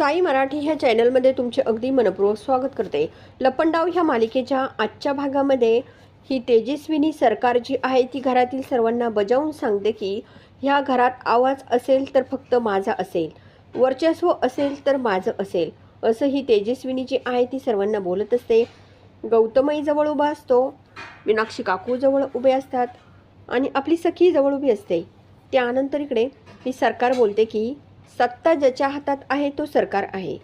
साई मराठी ह्या चॅनलमध्ये तुमचे अगदी मनपूर्वक स्वागत करते. लपंडाव ह्या मालिकेच्या आजच्या भागामध्ये ही तेजस्विनी सरकार जी आहे ती घरातील सर्वांना बजावून सांगते की ह्या घरात आवाज असेल तर फक्त माझा असेल वर्चस्व असेल तर माझं असेल असं ही तेजस्विनी जी आहे ती सर्वांना बोलत असते. गौतमही जवळ उभा असतो मीनाक्षी काकू जवळ उभे असतात आणि आपली सखी जवळ उभी असते. त्यानंतर इकडे ही सरकार बोलते की सत्ता ज्याच्या हातात आहे तो सरकार आहे.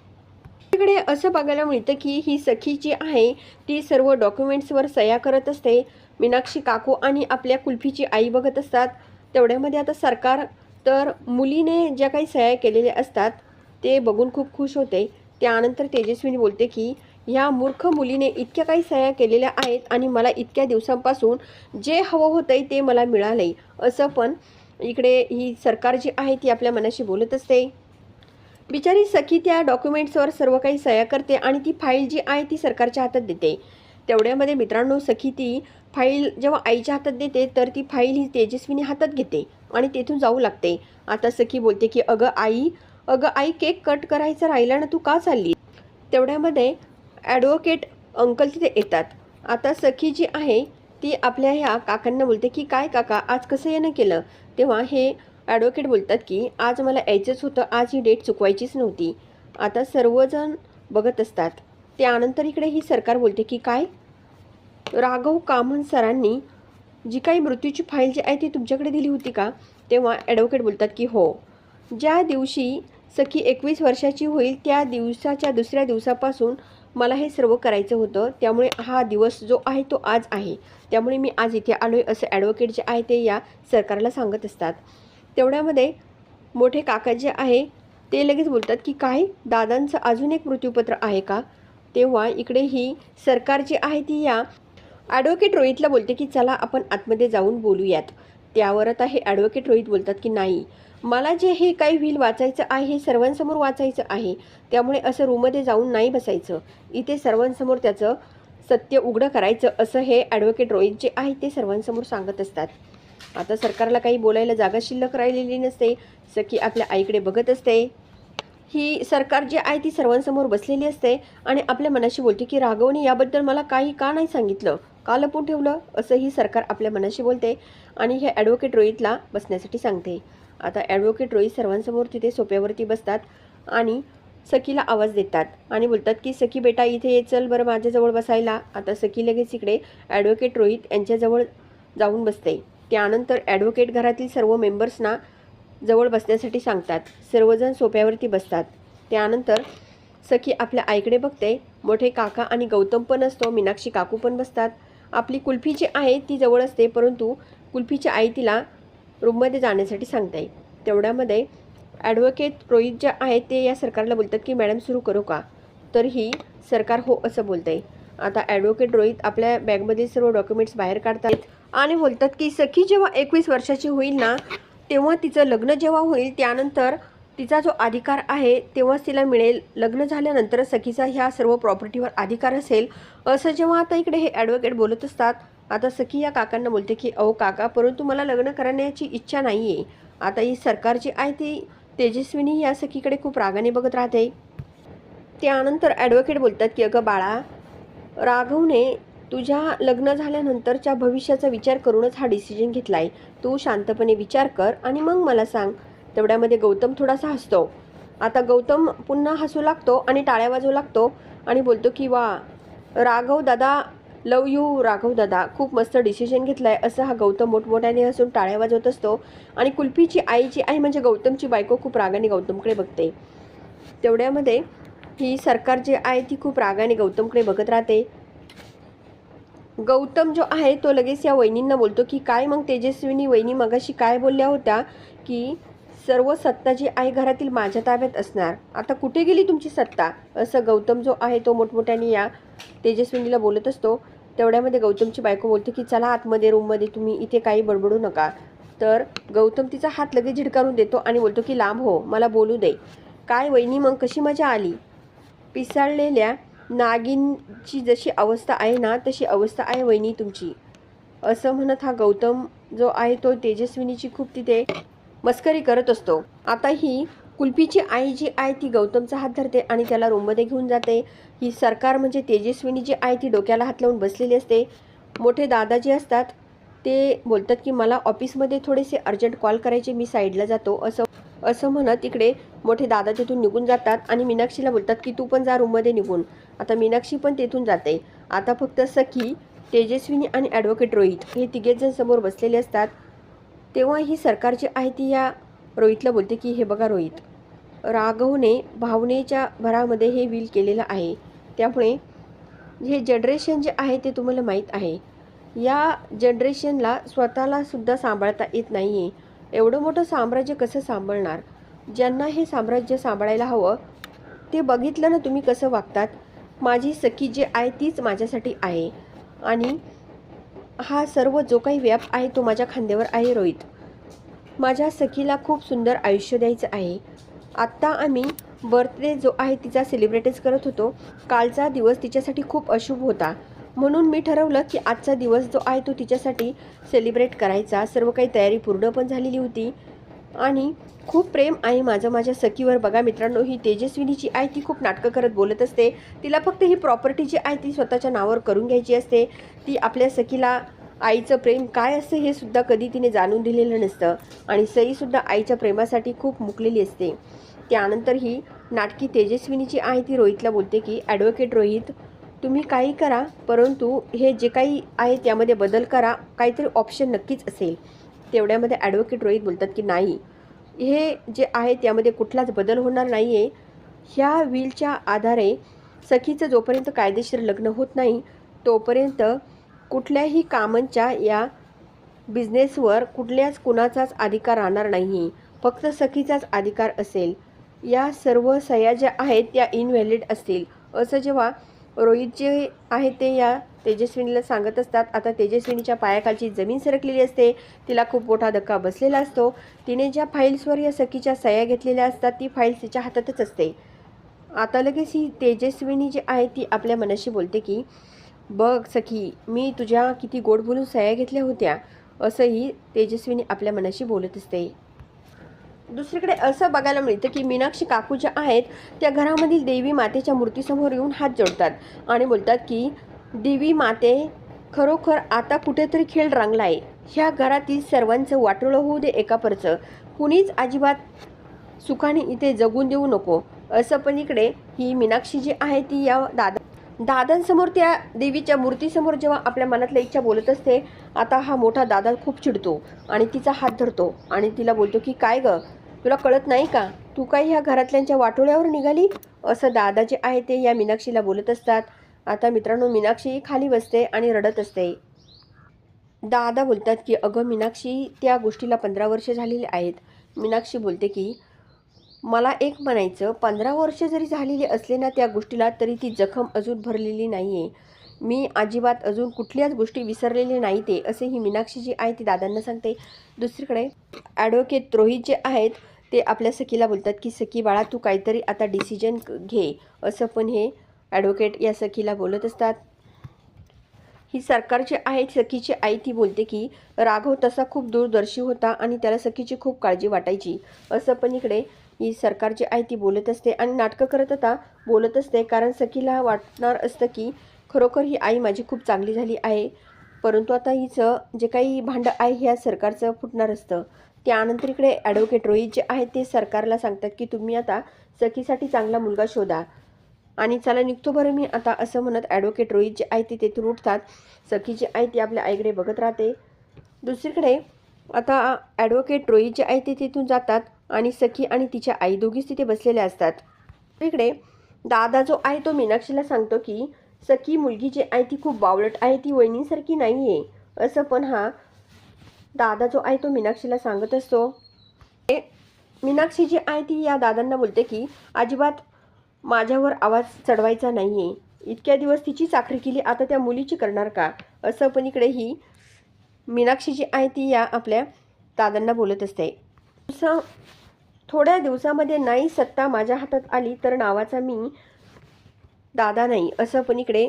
तिकडे असं बघायला मिळतं की ही सखी जी आहे ती सर्व डॉक्युमेंट्सवर सह्या करत असते. मीनाक्षी काकू आणि आपल्या कुल्फीची आई बघत असतात. तेवढ्यामध्ये आता सरकार तर मुलीने ज्या काही सह्या केलेल्या असतात ते बघून खूप खुश होते. त्यानंतर तेजस्वीनी बोलते की ह्या मूर्ख मुलीने इतक्या काही सह्या केलेल्या आहेत आणि मला इतक्या दिवसांपासून जे हवं होतंय ते मला मिळालंय. असं पण इकडे ही सरकार जी आहे ती आपल्या मनाशी बोलत असते. बिचारी सखी त्या डॉक्युमेंट्सवर सर्व काही सह्या करते आणि ती फाईल जी आहे ती सरकारच्या हातात देते. तेवढ्यामध्ये मित्रांनो सखी ती फाईल जेव्हा आईच्या हातात देते तर ती फाईल ही तेजस्वीने हातात घेते आणि तेथून जाऊ लागते. आता सखी बोलते की अगं आई अगं आई केक कट करायचा राहिला ना तू का चालली? तेवढ्यामध्ये ॲडव्होकेट अंकल तिथे येतात. आता सखी जी आहे ती आपल्या ह्या काकांना बोलते की काय काका आज कसं येणं केलं? तेव्हा हे ॲडव्होकेट बोलतात की आज मला यायचंच होतं. आज ही डेट चुकवायचीच नव्हती. आता सर्वजण बघत असतात. त्यानंतर इकडे ही सरकार बोलते की काय? राघव कामन सरांनी जी काही मृत्यूची फाईल जी आहे ती तुमच्याकडे दिली होती का? तेव्हा ॲडव्होकेट बोलतात की हो. ज्या दिवशी सखी एकवीस वर्षाची होईल त्या दिवसाच्या दुसऱ्या दिवसापासून मला हे सर्व करायचं होतं. त्यामुळे हा दिवस जो आहे तो आज आहे. त्यामुळे मी आज इथे आलो आहे असं ॲडव्होकेट जे आहे ते या सरकारला सांगत असतात. तेवढ्यामध्ये मोठे काका जे आहे ते लगेच बोलतात की काय? दादांचं अजून एक मृत्यूपत्र आहे का? तेव्हा इकडे ही सरकार जी आहे ती या ॲडव्होकेट रोहितला बोलते की चला आपण आतमध्ये जाऊन बोलूयात. त्यावर आता हे ॲडव्होकेट रोहित बोलतात की नाही. मला जे हे काही व्हील वाचायचं आहे हे सर्वांसमोर वाचायचं आहे त्यामुळे असं रूममध्ये जाऊन नाही बसायचं. इथे सर्वांसमोर त्याचं सत्य उघडं करायचं असं हे ॲडव्होकेट रोहित जे आहे ते सर्वांसमोर सांगत असतात. आता सरकारला काही बोलायला जागा शिल्लक राहिलेली नसते सखी आपल्या आईकडे बघत असते. ही सरकार जी आहे ती सर्वांसमोर बसलेली असते आणि आपल्या मनाशी बोलते की राघवने याबद्दल मला काही का नाही सांगितलं? का लपून ठेवलं? असं ही सरकार आपल्या मनाशी बोलते आणि हे ॲडव्होकेट रोहितला बसण्यासाठी सांगते. आता ॲडव्होकेट रोहित सर्वांसमोर तिथे सोप्यावरती बसतात आणि सखीला आवाज देतात आणि बोलतात की सखी बेटा इथे ये चल बरं माझ्याजवळ बसायला. आता सखी लगेच इकडे ॲडव्होकेट रोहित यांच्याजवळ जाऊन बसते. त्यानंतर ॲडव्होकेट घरातील सर्व मेंबर्सना जवळ बसण्यासाठी सांगतात. सर्वजण सोप्यावरती बसतात. त्यानंतर सखी आपल्या आईकडे बघते. मोठे काका आणि गौतम पण असतो. मीनाक्षी काकू पण बसतात. आपली कुल्फी जी आहे ती जवळ असते परंतु कुल्फीची आई तिला रूममध्ये जाण्यासाठी सांगता येईल तेवढ्यामध्ये ॲडव्होकेट रोहित जे आहेत ते या सरकारला बोलतात की मॅडम सुरू करू का? तर ही सरकार हो असं बोलते आता ॲडव्होकेट रोहित आपल्या बॅगमधील सर्व डॉक्युमेंट्स बाहेर काढतात आणि बोलतात की सखी जेव्हा एकवीस वर्षाची होईल ना तेव्हा तिचं लग्न जेव्हा होईल त्यानंतर तिचा जो अधिकार आहे तेव्हाच तिला मिळेल. लग्न झाल्यानंतर सखीचा ह्या सर्व प्रॉपर्टीवर अधिकार असेल. असं जेव्हा आता इकडे हे ॲडव्होकेट बोलत असतात आता सखी या काकांना बोलते की अहो काका परंतु मला लग्न करण्याची इच्छा नाही आहे आता ही सरकार जी आहे ती तेजस्विनी या सखीकडे खूप रागाने बघत राहते. त्यानंतर ॲडव्होकेट बोलतात की अगं बाळा राघवने तुझ्या लग्न झाल्यानंतरच्या भविष्याचा विचार करूनच हा डिसिजन घेतला आहे तू शांतपणे विचार कर आणि मग मला सांग. तेवढ्यामध्ये गौतम थोडासा हसतो. आता गौतम पुन्हा हसू लागतो आणि टाळ्या वाजवू लागतो आणि बोलतो की वा राघव दादा लव यू राघव दादा. खूप मस्त डिसिजन घेतला आहे असं हा गौतम मोठमोठ्याने असून टाळ्या वाजवत असतो. आणि कुल्फीची आई जी आहे म्हणजे गौतमची बायको खूप रागाने गौतमकडे बघते. तेवढ्यामध्ये ही सरकार जी आहे ती खूप रागाने गौतमकडे बघत राहते. गौतम जो आहे तो लगेच या वहिनींना बोलतो की काय मग तेजस्विनी वहिनी मगाशी काय बोलल्या होत्या की सर्व सत्ता जी आहे घरातील माझ्या ताब्यात असणार. आता कुठे गेली तुमची सत्ता? असं गौतम जो आहे तो मोठमोठ्याने या तेजस्विनीला बोलत असतो. तेवढ्यामध्ये गौतमची बायको बोलते की चला आतमध्ये रूममध्ये तुम्ही इथे काही बडबडू नका. तर गौतम तिचा हात लगेच झिडकारून देतो आणि बोलतो की लांब हो मला बोलू दे. काय वहिनी मग कशी मजा आली? पिसाळलेल्या नागिनची जशी अवस्था आहे ना तशी अवस्था आहे वहिनी तुमची. असं म्हणत हा गौतम जो आहे तो तेजस्विनीची खूप तिथे मस्करी करत असतो. आता ही कुल्फीची आई जी आहे ती गौतमचा हात धरते आणि त्याला रूममध्ये घेऊन जाते. ही सरकार म्हणजे तेजस्विनी जी आहे ती डोक्याला हात लावून बसलेली असते. मोठे दादा जे असतात. ते बोलतात की मला ऑफिसमध्ये थोडेसे अर्जंट कॉल करायचे मी साईडला जातो. असं असं म्हणत इकडे मोठे दादा तिथून निघून जातात आणि मीनाक्षीला बोलतात की तू पण जा रूममध्ये निघून. आता मीनाक्षी पण तेथून जाते. आता फक्त सखी तेजस्विनी आणि ॲडव्होकेट रोहित. हे तिघेच जण समोर बसलेले असतात. तेव्हा ही सरकारची आहे ती या रोहितला बोलते की हे बघा रोहित राघवने भावनेच्या भरामध्ये हे विल केलेलं आहे. त्यामुळे हे जनरेशन जे आहे ते तुम्हाला माहीत आहे. या जनरेशनला स्वतःला सुद्धा सांभाळता येत नाही आहे एवढं मोठं साम्राज्य कसं सांभाळणार? ज्यांना हे साम्राज्य सांभाळायला हवं ते बघितलं ना तुम्ही कसं वागतात? माझी सखी जी आहे तीच माझ्यासाठी आहे. आणि हा सर्व जो काही व्याप आहे तो माझ्या खांद्यावर आहे रोहित. माझ्या सखीला खूप सुंदर आयुष्य द्यायचं आहे. आत्ता आम्ही बर्थडे जो आहे तिचा सेलिब्रेटच करत होतो. कालचा दिवस तिच्यासाठी खूप अशुभ होता. म्हणून मी ठरवलं की आजचा दिवस जो आहे तो तिच्यासाठी सेलिब्रेट करायचा. सर्व काही तयारी पूर्ण पण झालेली होती. आणि खूप प्रेम आहे माझं. माझ्या सखीवर बघा मित्रांनो ही तेजस्विनीची आहे ती खूप नाटकं करत बोलत असते. तिला फक्त ही प्रॉपर्टी जी आहे ती स्वतःच्या नावावर करून घ्यायची असते. ती आपल्या सखीला आईचं प्रेम काय असतं हे सुद्धा कधी तिने जाणून दिलेलं नसतं. आणि सईसुद्धा आईच्या प्रेमासाठी खूप मुकलेली असते. त्यानंतर ही नाटकी तेजस्विनी जी आहे ती रोहितला बोलते की ॲडव्होकेट रोहित तुम्ही काही करा परंतु हे जे काही आहे त्यामध्ये बदल करा काहीतरी ऑप्शन नक्कीच असेल. तेवढ्यामध्ये ॲडव्होकेट रोहित बोलतात की नाही हे जे आहे त्यामध्ये कुठलाच बदल होणार नाही आहे ह्या विलच्या आधारे सखीचं जोपर्यंत कायदेशीर लग्न होत नाही तोपर्यंत कुठल्याही कामांच्या या बिझनेसवर कुठल्याच कुणाचाच अधिकार राहणार नाही. फक्त सखीचाच अधिकार असेल. या सर्व सह्या ज्या आहेत त्या इनव्हॅलिड असतील. असं जेव्हा रोहित जे आहे ते या तेजस्विनीला सांगत असतात. आता तेजस्विनीच्या पायाखालची जमीन सरकलेली असते. तिला खूप मोठा धक्का बसलेला असतो. तिने ज्या फाईल्सवर या सखीच्या सह्या घेतलेल्या असतात ती फाईल्स तिच्या हातातच असते. आता लगेच ही तेजस्विनी जी आहे ती आपल्या मनाशी बोलते की बघ सखी मी तुझ्या किती गोड बोलून सह्या घेतल्या होत्या. असंही तेजस्वीने आपल्या मनाशी बोलत असते. दुसरीकडे असं बघायला मिळतं की मीनाक्षी काकू ज्या आहेत त्या घरामधील देवी मातेच्या मूर्तीसमोर येऊन हात जोडतात आणि बोलतात की देवी माते खरोखर आता कुठेतरी खेळ रंगला आहे ह्या घरातील सर्वांचं वाटोळं होऊ दे एकापरचं. कुणीच अजिबात सुखाने इथे जगून देऊ नको. असं पण इकडे ही मीनाक्षी जी आहे ती या दादा दादांसमोर त्या देवीच्या मूर्तीसमोर जेव्हा आपल्या मनातल्या इच्छा बोलत असते आता हा मोठा दादा खूप चिडतो आणि तिचा हात धरतो आणि तिला बोलतो की काय ग तुला कळत नाही का? तू काही ह्या घरातल्यांच्या वाटोळ्यावर निघाली? असं दादा जे आहे ते या मीनाक्षीला बोलत असतात. आता मित्रांनो मीनाक्षी खाली बसते आणि रडत असते. दादा बोलतात की अगं मीनाक्षी त्या गोष्टीला पंधरा वर्ष झालेली आहेत. मीनाक्षी बोलते की मला एक म्हणायचं पंधरा वर्ष जरी झालेली असले ना त्या गोष्टीला तरी ती जखम अजून भरलेली नाही आहे मी अजिबात अजून कुठल्याच गोष्टी विसरलेले नाही ते असे ही मीनाक्षी जी आहे ती दादांना सांगते. दुसरीकडे ॲडव्होकेट रोहित जे आहेत ते आपल्या सखीला बोलतात की सखी बाळा तू काहीतरी आता डिसिजन घे. असं पण हे ॲडव्होकेट या सखीला बोलत असतात. ही सरकारची आहे सखीची आई ती बोलते की राघव तसा खूप दूरदर्शी होता आणि त्याला सखीची खूप काळजी वाटायची. असं पण इकडे ही सरकारची आई ती बोलत असते आणि नाटकं करत आता बोलत असते. कारण सखीला वाटणार असतं की खरोखर ही आई माझी खूप चांगली झाली आहे. परंतु आता हिचं जे काही भांडं आहे ह्या सरकारचं फुटणार असतं. त्यानंतर इकडे ॲडव्होकेट रोहित जे आहेत ते सरकारला सांगतात की तुम्ही आता सखीसाठी चांगला मुलगा शोधा. आणि चला निघतो बरं मी आता असं म्हणत ॲडव्होकेट रोहित जे आहे ते तेथून उठतात. सखी जी आहे ती आपल्या आईकडे बघत राहते. दुसरीकडे आता ॲडव्होकेट रोहित जे आहे ते तिथून जातात. आणि सखी आणि तिच्या आई दोघीच तिथे बसलेल्या असतात. इकडे दादा जो आहे तो मीनाक्षीला सांगतो की सखी मुलगी जी आहे ती खूप बावलट आहे ती वहिनीसारखी नाही आहे असं पण हा दादा जो आहे तो मीनाक्षीला सांगत असतो. ए, मीनाक्षी जी आहे ती या दादांना बोलते की अजिबात माझ्यावर आवाज चढवायचा नाही आहे इतक्या दिवस तिची चाकरी केली आता त्या मुलीची करणार का? असं पण इकडे ही मीनाक्षी जी आहे ती या आपल्या दादांना बोलत असते. दिवसा थोड्या दिवसामध्ये नाही सत्ता माझ्या हातात आली तर नावाचा मी दादा नाही असं पण इकडे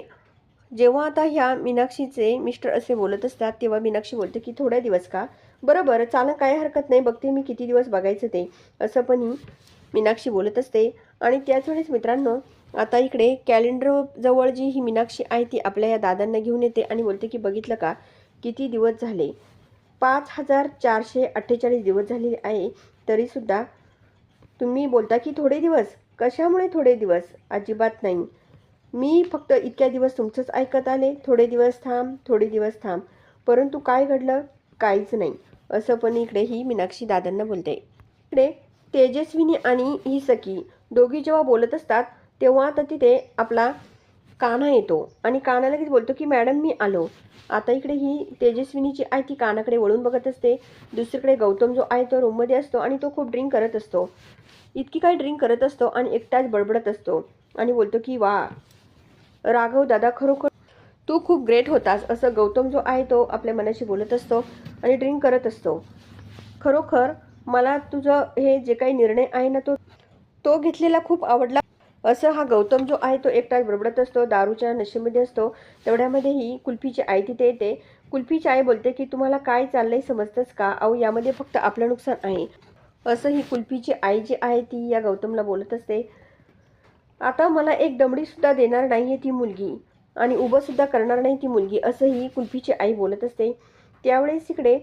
जेव्हा आता ह्या मीनाक्षीचे मिस्टर असे बोलत असतात तेव्हा मीनाक्षी बोलते की थोड्या दिवस का? बरोबर बरं चालं काय हरकत नाही बघते मी किती दिवस बघायचं ते असं पण ही मीनाक्षी बोलत असते. आणि त्याच वेळेस मित्रांनो आता इकडे कॅलेंडर जवळ जी ही मीनाक्षी आहे ती आपल्या या दादांना घेऊन येते आणि बोलते की बघितलं का? किती दिवस झाले? पाच हजार चारशे अठ्ठेचाळीस दिवस झालेले आहे. तरीसुद्धा तुम्ही बोलता की थोडे दिवस? कशामुळे थोडे दिवस? अजिबात नाही. मी फक्त इतक्या दिवस तुमचंच ऐकत आले. थोडे दिवस थांब थोडे दिवस थांब. परंतु काय घडलं? काहीच नाही. असं पण इकडे ही मीनाक्षी दादांना बोलते. इकडे तेजस्विनी आणि ही सखी दोघी जेव्हा बोलत असतात तेव्हा तर तिथे आपला कान्हा येतो. आणि कान्हा लगेच बोलतो की मॅडम मी आलो. आता इकडे ही तेजस्विनीची आहे ती कानाकडे वळून बघत असते. दुसरीकडे गौतम जो आहे तो रूममध्ये असतो आणि तो खूप ड्रिंक करत असतो. इतकी काही ड्रिंक करत असतो आणि एकटाच बडबडत असतो. आणि बोलतो की वा राघव दादा खरोखर तू खूप ग्रेट होतास. असं गौतम जो आहे तो आपल्या मनाशी बोलत असतो आणि ड्रिंक करत असतो. खरोखर मला तुझं हे जे काही निर्णय आहे ना तो तो घेतलेला खूप आवडला. असं हा गौतम जो आहे तो एकटाच बडबडत असतो दारूच्या नशेमध्ये असतो तेवढ्यामध्ये ही कुल्फीची आई तिथे येते. कुल्फीची आई बोलते की तुम्हाला काय चाललंय समजतंच का? अहो यामध्ये फक्त आपलं नुकसान आहे. असं ही कुल्फीची आई जी आहे ती या गौतमला बोलत असते. आता मला एक दमडीसुद्धा देणार नाही आहे ती मुलगी आणि उभंसुद्धा करणार नाही ती मुलगी असंही कुल्फीची आई बोलत असते. त्यावेळेस इकडे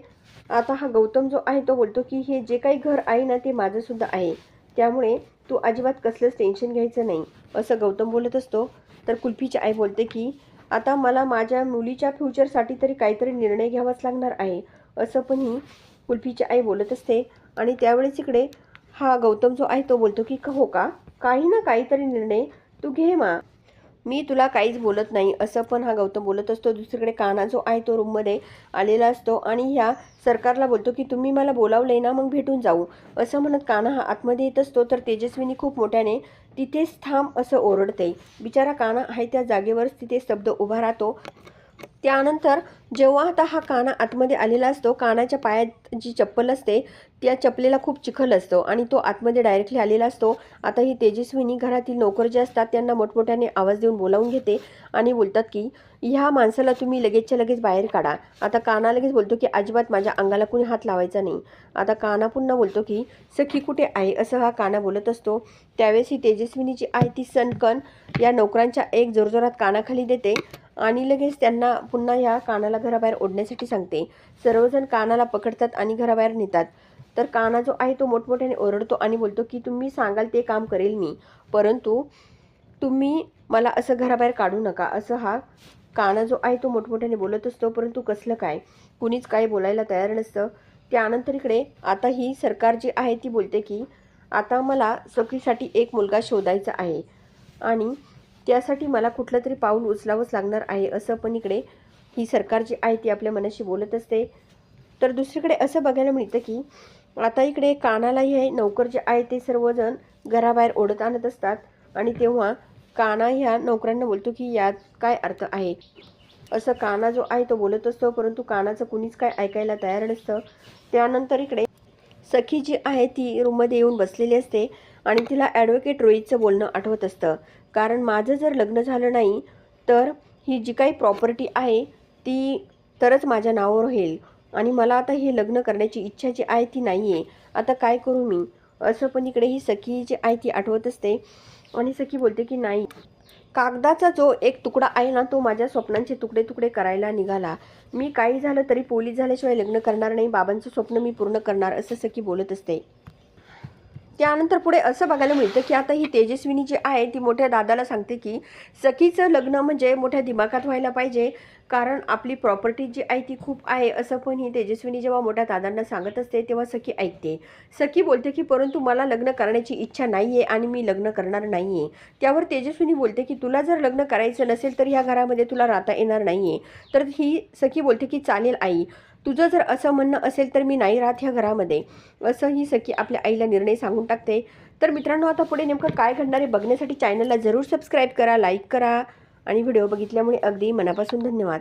आता हा गौतम जो आहे तो बोलतो की हे जे काही घर आहे ना ते माझंसुद्धा आहे. त्यामुळे तू अजिबात कसलंच टेन्शन घ्यायचं नाही. असं गौतम बोलत असतो. तर कुल्फीची आई बोलते की आता मला माझ्या मुलीच्या फ्युचरसाठी तरी काहीतरी निर्णय घ्यावाच लागणार आहे. असं पण ही कुल्फीची आई बोलत असते. आणि त्यावेळेस इकडे हा गौतम जो आहे तो बोलतो की हो का? काही ना काहीतरी निर्णय तू घे मा. मी तुला काहीच बोलत नाही असं पण हा गौतम बोलत असतो. दुसरीकडे काना जो आहे तो रूममध्ये आलेला असतो आणि ह्या सरकारला बोलतो की तुम्ही मला बोलावले ना मग भेटून जाऊ. असं म्हणत काना हा आतमध्ये येत असतो. तर तेजस्विनी खूप मोठ्याने तिथेच थांब असं ओरडते बिचारा काना आहे त्या जागेवरच तिथे स्तब्ध उभा राहतो. त्यानंतर जेव्हा आता हा काना आतमध्ये आलेला असतो कानाच्या पायात जी चप्पल असते त्या चपलेला खूप चिखल असतो आणि तो आतमध्ये डायरेक्टली आलेला असतो. आता ही तेजस्विनी घरातील नोकर जे असतात त्यांना मोठमोठ्याने आवाज देऊन बोलावून घेते आणि बोलतात की ह्या माणसाला तुम्ही लगेचच्या लगेच बाहेर काढा. आता काना लगेच बोलतो की अजिबात माझ्या अंगाला कुणी हात लावायचा नाही. आता काना पुन्हा बोलतो की सखी कुठे आहे? असं हा काना बोलत असतो. त्यावेळेस ही तेजस्विनी जी आहे ती सनकन या नोकरांच्या एक जोरजोरात कानाखाली देते. आणि लगेच त्यांना पुन्हा या कानाला घराबाहेर ओढण्यासाठी सांगते. सर्वजण कानाला पकडतात आणि घराबाहेर नेतात. तर काना जो आहे तो मोठमोठ्याने ओरडतो आणि बोलतो की तुम्ही सांगाल ते काम करेल मी. परंतु तुम्ही मला असं घराबाहेर काढू नका. असं हा काना जो आहे तो मोठमोठ्याने बोलत असतो. परंतु कसलं काय? कुणीच काय बोलायला तयार नसतं. त्यानंतर इकडे आता ही सरकार जी आहे ती बोलते की आता मला सखीसाठी एक मुलगा शोधायचा आहे. आणि त्यासाठी मला कुठलं तरी पाऊल उचलावंच लागणार आहे असं पण इकडे ही सरकार जी आहे ती आपल्या मनाशी बोलत असते. तर दुसरीकडे असं बघायला मिळतं की आता इकडे कानालाही हे नोकर जे आहे ते सर्वजण घराबाहेर ओढत आणत असतात. आणि तेव्हा काना ह्या नोकरांना बोलतो की यात काय अर्थ आहे? असं काना जो आहे तो बोलत असतो परंतु कानाचं कुणीच काय ऐकायला तयार नसतं. त्यानंतर इकडे सखी जी आहे ती रूममध्ये येऊन बसलेली असते आणि तिला ॲडव्होकेट रोहितचं बोलणं आठवत असतं. कारण माझं जर लग्न झालं नाही तर ही जी काही प्रॉपर्टी आहे ती तरच माझ्या नावावर होईल. आणि मला आता हे लग्न करण्याची इच्छा जी आहे ती नाही आहे आता काय करू मी? असं पण इकडे ही सखी जी आहे ती आठवत असते. आणि सखी बोलते की नाही. कागदाचा जो एक तुकडा आहे ना तो माझ्या स्वप्नांचे तुकडे तुकडे करायला निघाला. मी काही झालं तरी पोलीस झाल्याशिवाय लग्न करणार नाही. बाबांचं स्वप्न मी पूर्ण करणार असं सखी बोलत असते. त्यानंतर पुढे असं बघायला मिळतं की आता ही तेजस्विनी जी आहे ती मोठ्या दादाला सांगते की सखीचं लग्न म्हणजे मोठ्या दिमागात व्हायला पाहिजे. कारण आपली प्रॉपर्टी जी आहे ती खूप आहे असं पण ही तेजस्विनी जेव्हा मोठ्या दादांना सांगत असते तेव्हा सखी ऐकते. सखी बोलते की परंतु मला लग्न करण्याची इच्छा नाही आहे आणि मी लग्न करणार नाही आहे त्यावर तेजस्विनी बोलते की तुला जर लग्न करायचं नसेल तर ह्या घरामध्ये तुला राहता येणार नाही आहे तर ही सखी बोलते की चालेल आई तुझं जर असं म्हणणं असेल तर मी नाही राहत ह्या घरामध्ये. असं ही सखी आपल्या आईला निर्णय सांगून टाकते. तर मित्रांनो आता पुढे नेमकं काय घडणार आहे बघण्यासाठी चॅनलला जरूर सबस्क्राईब करा लाईक करा आणि व्हिडिओ बघितल्यामुळे अगदी मनापासून धन्यवाद.